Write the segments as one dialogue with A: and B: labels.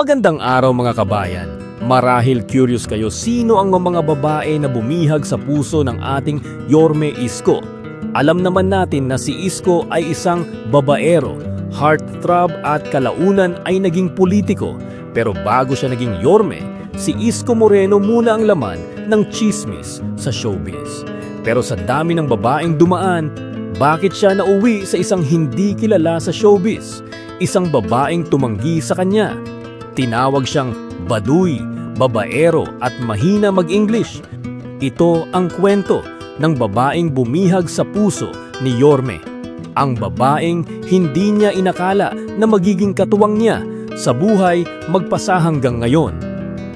A: Magandang araw mga kabayan. Marahil curious kayo sino ang mga babae na bumihag sa puso ng ating Yorme Isko. Alam naman natin na si Isko ay isang babaero, heartthrob at kalaunan ay naging politiko. Pero bago siya naging Yorme, si Isko Moreno muna ang laman ng chismis sa showbiz. Pero sa dami ng babaeng dumaan, bakit siya nauwi sa isang hindi kilala sa showbiz? Isang babaeng tumanggi sa kanya. Tinawag siyang baduy, babaero at mahina mag-English. Ito ang kwento ng babaeng bumihag sa puso ni Yorme. Ang babaeng hindi niya inakala na magiging katuwang niya sa buhay magpasa hanggang ngayon.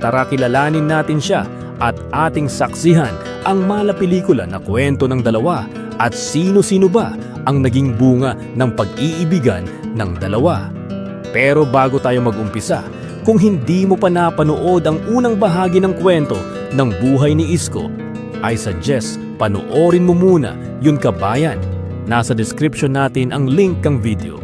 A: Tara kilalanin natin siya at ating saksihan ang malapelikula na kwento ng dalawa at sino-sino ba ang naging bunga ng pag-iibigan ng dalawa. Pero bago tayo mag-umpisa, kung hindi mo pa napanood ang unang bahagi ng kwento ng buhay ni Isko, I suggest panoorin mo muna yun kabayan. Nasa description natin ang link ng video.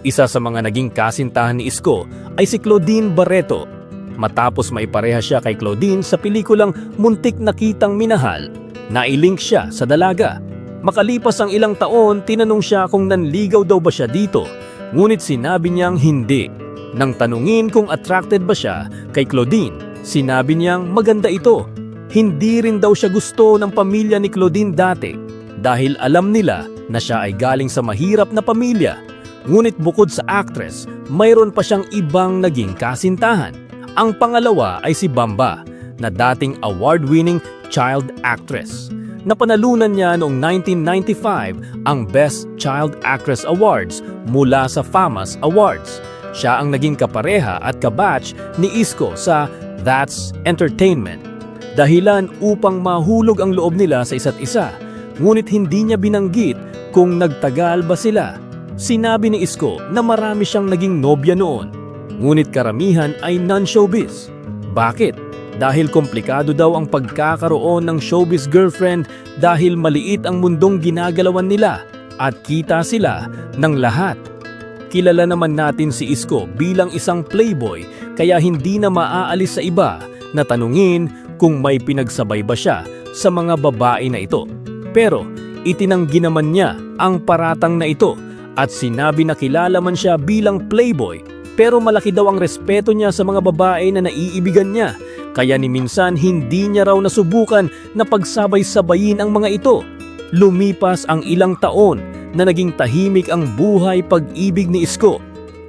A: Isa sa mga naging kasintahan ni Isko ay si Claudine Barreto. Matapos maipareha siya kay Claudine sa pelikulang Muntik na Kitang Minahal, nailink siya sa dalaga. Makalipas ang ilang taon, tinanong siya kung nanligaw daw ba siya dito, ngunit sinabi niyang hindi. Nang tanungin kung attracted ba siya kay Claudine, sinabi niyang maganda ito. Hindi rin daw siya gusto ng pamilya ni Claudine dati dahil alam nila na siya ay galing sa mahirap na pamilya. Ngunit bukod sa actress, mayroon pa siyang ibang naging kasintahan. Ang pangalawa ay si Bamba, na dating award-winning child actress. Napanalunan niya noong 1995 ang Best Child Actress Awards mula sa FAMAS Awards. Siya ang naging kapareha at kabatch ni Isko sa That's Entertainment. Dahilan upang mahulog ang loob nila sa isa't isa, ngunit hindi niya binanggit kung nagtagal ba sila. Sinabi ni Isko na marami siyang naging nobya noon, ngunit karamihan ay non-showbiz. Bakit? Dahil komplikado daw ang pagkakaroon ng showbiz girlfriend dahil maliit ang mundong ginagalawan nila at kita sila ng lahat. Kilala naman natin si Isko bilang isang playboy kaya hindi na maaalis sa iba na tanungin kung may pinagsabay ba siya sa mga babae na ito. Pero itinanggi naman niya ang paratang na ito at sinabi na kilala man siya bilang playboy pero malaki daw ang respeto niya sa mga babae na naiibigan niya kaya ni minsan hindi niya raw nasubukan na pagsabay-sabayin ang mga ito. Lumipas ang ilang taon na naging tahimik ang buhay pag-ibig ni Isko.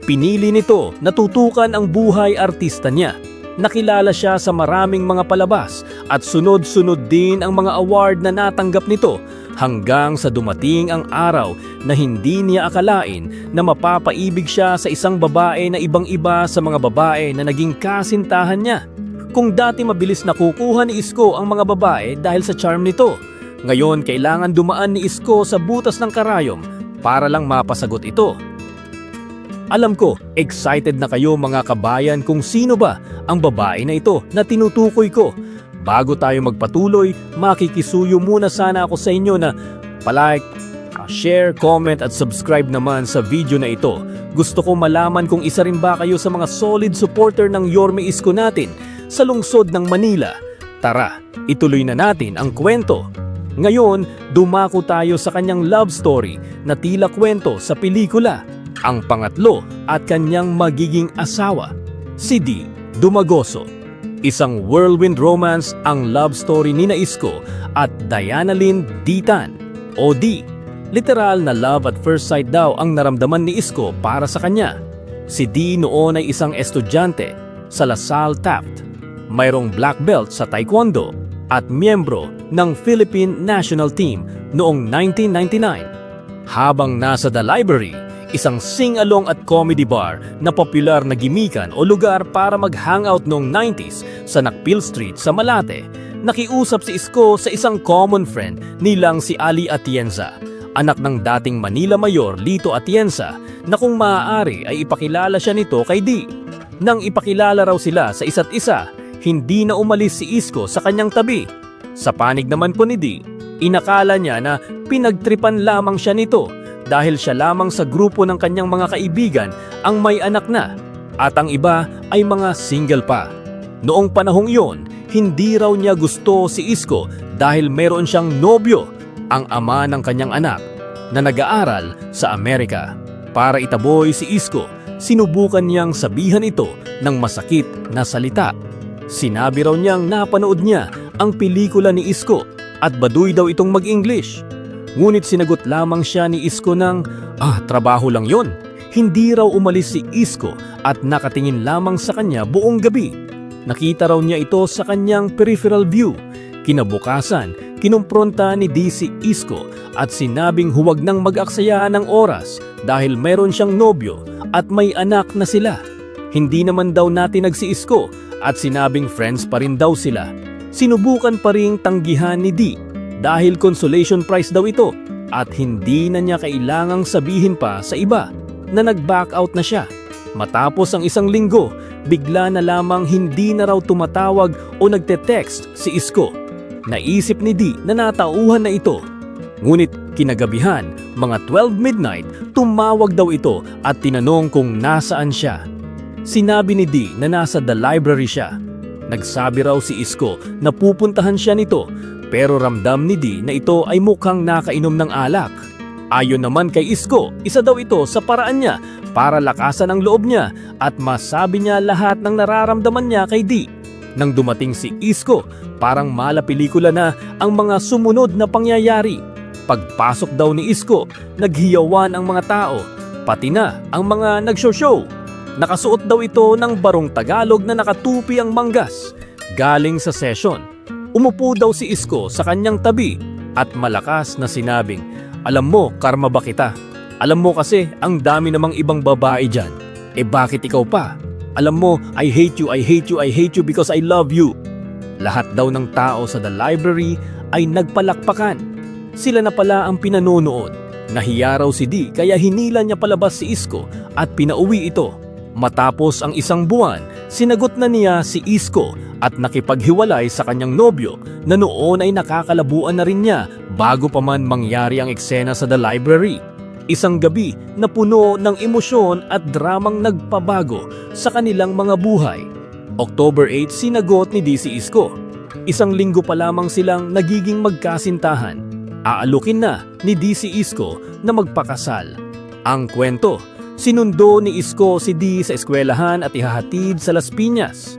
A: Pinili nito na tutukan ang buhay artista niya. Nakilala siya sa maraming mga palabas at sunod-sunod din ang mga award na natanggap nito hanggang sa dumating ang araw na hindi niya akalain na mapapaibig siya sa isang babae na ibang-iba sa mga babae na naging kasintahan niya. Kung dati mabilis nakukuha ni Isko ang mga babae dahil sa charm nito, ngayon kailangan dumaan ni Isko sa butas ng karayom para lang mapasagot ito. Alam ko, excited na kayo mga kabayan kung sino ba ang babae na ito na tinutukoy ko. Bago tayo magpatuloy, makikisuyo muna sana ako sa inyo na palike, share, comment at subscribe naman sa video na ito. Gusto ko malaman kung isa rin ba kayo sa mga solid supporter ng Yorme Isko natin sa lungsod ng Manila. Tara, ituloy na natin ang kwento. Ngayon, dumako tayo sa kanyang love story na tila kwento sa pelikula. Ang pangatlo at kanyang magiging asawa, si Di Dumagoso. Isang whirlwind romance ang love story ni Isko at Diana Lynn Ditan o Di. Literal na love at first sight daw ang naramdaman ni Isko para sa kanya. Si Di noon ay isang estudyante sa LaSalle Taft. Mayroong black belt sa taekwondo at miyembro ng Philippine National Team noong 1999. Habang nasa The Library, isang sing-along at comedy bar na popular na gimikan o lugar para mag-hangout noong 90s sa Nakpil Street sa Malate, nakiusap si Isko sa isang common friend nilang si Ali Atienza, anak ng dating Manila Mayor Lito Atienza na kung maaari ay ipakilala siya nito kay Di. Nang ipakilala raw sila sa isa't isa, hindi na umalis si Isko sa kanyang tabi. Sa panig naman po ni Di, inakala niya na pinagtripan lamang siya nito dahil siya lamang sa grupo ng kanyang mga kaibigan ang may anak na. at ang iba ay mga single pa. Noong panahong iyon, hindi raw niya gusto si Isko dahil meron siyang nobyo, ang ama ng kanyang anak, na nag-aaral sa Amerika. Para itaboy si Isko, sinubukan niyang sabihan ito ng masakit na salita. Sinabi raw niyang napanood niya ang pelikula ni Isko at baduy daw itong mag-English. Ngunit sinagot lamang siya ni Isko ng, ah, trabaho lang yon. Hindi raw umalis si Isko at nakatingin lamang sa kanya buong gabi. Nakita raw niya ito sa kanyang peripheral view. Kinabukasan, kinumpronta ni DC Isko at sinabing huwag nang mag-aksaya ng oras dahil meron siyang nobyo at may anak na sila. Hindi naman daw natin si Isko at sinabing friends pa rin daw sila. Sinubukan pa ring tanggihan ni D dahil consolation prize daw ito at hindi na niya kailangang sabihin pa sa iba na nag-back out na siya. Matapos ang isang linggo, bigla na lamang hindi na raw tumatawag o nagte-text si Isko. Naisip ni D na natauhan na ito. Ngunit kinagabihan, mga 12 midnight, tumawag daw ito at tinanong kung nasaan siya. Sinabi ni D na nasa the library siya. Nagsabi raw si Isko na pupuntahan siya nito pero ramdam ni D na ito ay mukhang nakainom ng alak. Ayon naman kay Isko, isa daw ito sa paraan niya para lakasan ang loob niya at masabi niya lahat ng nararamdaman niya kay D. Nang dumating si Isko, parang mala pelikula na ang mga sumunod na pangyayari. Pagpasok daw ni Isko, naghiyawan ang mga tao, pati na ang mga nagshow-show. Nakasuot daw ito ng barong Tagalog na nakatupi ang manggas. Galing sa session, umupo daw si Isko sa kanyang tabi at malakas na sinabing, Alam mo, karma ba kita? Alam mo kasi, ang dami namang ibang babae dyan. Eh bakit ikaw pa? Alam mo, I hate you, I hate you, I hate you because I love you. Lahat daw ng tao sa the library ay nagpalakpakan. Sila na pala ang pinanonood. Nahiya raw si D kaya hinila niya palabas si Isko at pinauwi ito. Matapos ang isang buwan, sinagot na niya si Isko at nakipaghiwalay sa kanyang nobyo na noon ay nakakalabuan na rin niya bago pa man mangyari ang eksena sa the library. Isang gabi na puno ng emosyon at dramang nagpabago sa kanilang mga buhay. October 8 sinagot ni DC Isko. Isang linggo pa lamang silang nagiging magkasintahan. Aalukin na ni DC Isko na magpakasal. Ang kwento, sinundo ni Isko si D sa eskwelahan at ihahatid sa Las Piñas.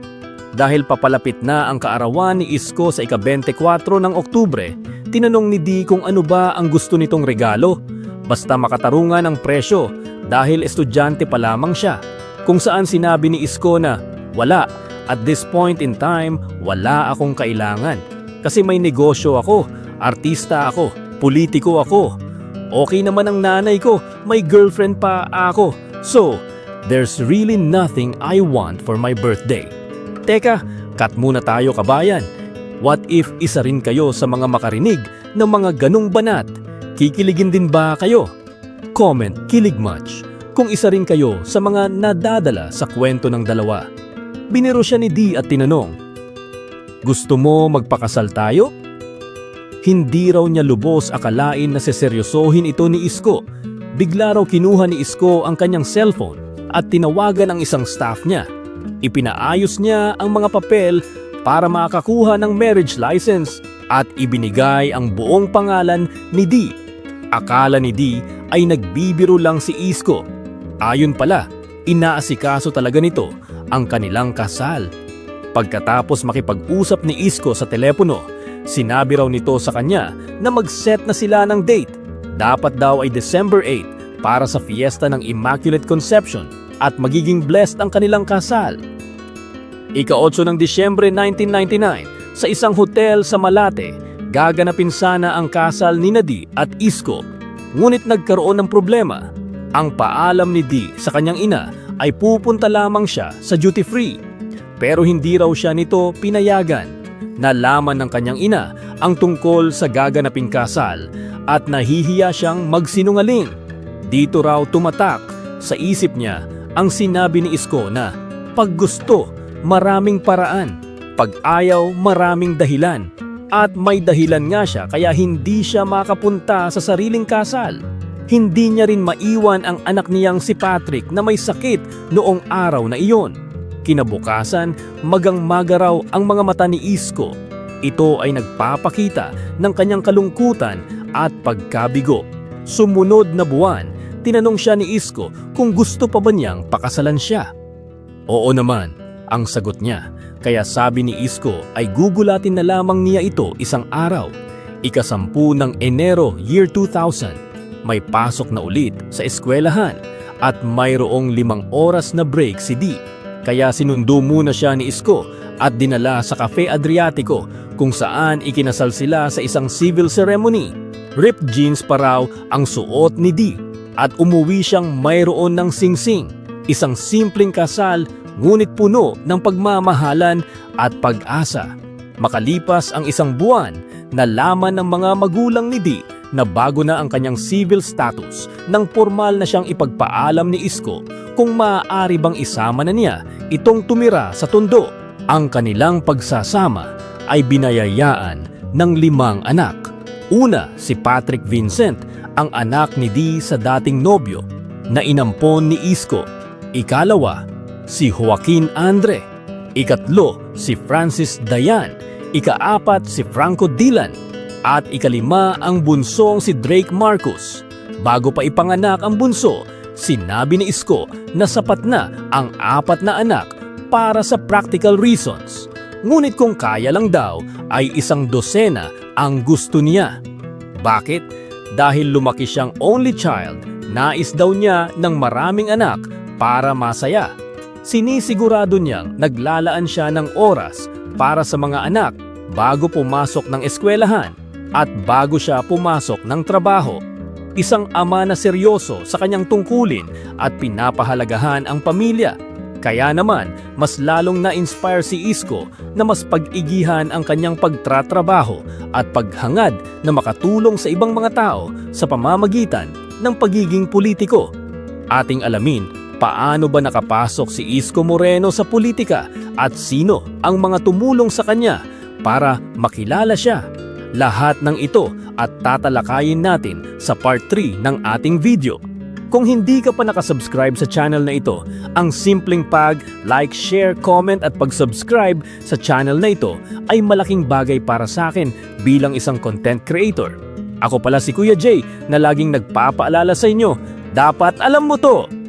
A: Dahil papalapit na ang kaarawan ni Isko sa ika-24 ng Oktubre, tinanong ni D kung ano ba ang gusto nitong regalo. Basta makatarungan ang presyo dahil estudyante pa lamang siya. Kung saan sinabi ni Isko na, wala, at this point in time, wala akong kailangan. Kasi may negosyo ako, artista ako, politiko ako. Okay naman ang nanay ko, may girlfriend pa ako. So, there's really nothing I want for my birthday. Teka, cut muna tayo kabayan. What if isa rin kayo sa mga makarinig ng mga ganong banat? Kikiligin din ba kayo? Comment, kilig much. Kung isa rin kayo sa mga nadadala sa kwento ng dalawa. Biniro siya ni D at tinanong, Gusto mo magpakasal tayo? Hindi raw niya lubos akalain na seseryosohin ito ni Isko. Bigla raw kinuha ni Isko ang kanyang cellphone at tinawagan ang isang staff niya. Ipinaayos niya ang mga papel para makakuha ng marriage license at ibinigay ang buong pangalan ni D. Akala ni D ay nagbibiro lang si Isko. Ayon pala, inaasikaso talaga nito ang kanilang kasal. Pagkatapos makipag-usap ni Isko sa telepono, sinabi raw nito sa kanya na mag-set na sila ng date. Dapat daw ay December 8 para sa fiesta ng Immaculate Conception at magiging blessed ang kanilang kasal. Ika-8 ng Disyembre 1999, sa isang hotel sa Malate, gaganapin sana ang kasal ni Nadi at Isko. Ngunit nagkaroon ng problema. Ang paalam ni Di sa kanyang ina ay pupunta lamang siya sa duty free. Pero hindi raw siya nito pinayagan. Nalaman ng kanyang ina ang tungkol sa gaganaping kasal at nahihiya siyang magsinungaling. Dito raw tumatak sa isip niya ang sinabi ni Isko na pag gusto, maraming paraan. Pag ayaw, maraming dahilan. At may dahilan nga siya kaya hindi siya makapunta sa sariling kasal. hindi niya rin maiwan ang anak niyang si Patrick na may sakit noong araw na iyon. Kinabukasan, magang magaraw ang mga mata ni Isko. Ito ay nagpapakita ng kanyang kalungkutan at pagkabigo. Sumunod na buwan, tinanong siya ni Isko kung gusto pa ba niyang pakasalan siya. Oo naman, ang sagot niya. Kaya sabi ni Isko ay gugulatin na lamang niya ito isang araw. Ikasampu ng Enero year 2000, may pasok na ulit sa eskwelahan at mayroong limang oras na break si Di. Kaya sinundo muna siya ni Isko at dinala sa Cafe Adriatico kung saan ikinasal sila sa isang civil ceremony. Ripped jeans pa raw ang suot ni Di at umuwi siyang mayroon ng singsing. Isang simpleng kasal ngunit puno ng pagmamahalan at pag-asa. Makalipas ang isang buwan, nalaman ng mga magulang ni Di na bago na ang kanyang civil status nang formal na siyang ipagpaalam ni Isko kung maaari bang isama na niya itong tumira sa tundo. Ang kanilang pagsasama ay binayayaan ng limang anak. Una, si Patrick Vincent, ang anak ni Di sa dating nobyo na inampon ni Isko. Ikalawa, si Joaquin Andre. Ikatlo, si Francis Dayan. Ikaapat, si Franco Dylan. At ikalima ang bunsong si Drake Marcus. Bago pa ipanganak ang bunso, sinabi ni Isko na sapat na ang apat na anak para sa practical reasons. Ngunit kung kaya lang daw ay isang dosena ang gusto niya. Bakit? Dahil lumaki siyang only child, nais daw niya ng maraming anak para masaya. Sinisigurado niyang naglalaan siya ng oras para sa mga anak bago pumasok ng eskwelahan at bago siya pumasok ng trabaho. Isang ama na seryoso sa kanyang tungkulin at pinapahalagahan ang pamilya. Kaya naman, mas lalong na-inspire si Isko na mas pag-igihan ang kanyang pagtratrabaho at paghangad na makatulong sa ibang mga tao sa pamamagitan ng pagiging politiko. Ating alamin paano ba nakapasok si Isko Moreno sa politika at sino ang mga tumulong sa kanya para makilala siya. Lahat ng ito at tatalakayin natin sa part 3 ng ating video. Kung hindi ka pa nakasubscribe sa channel na ito, ang simpleng pag, like, share, comment at pag-subscribe sa channel na ito ay malaking bagay para sa akin bilang isang content creator. Ako pala si Kuya Jay na laging nagpapaalala sa inyo, dapat alam mo to!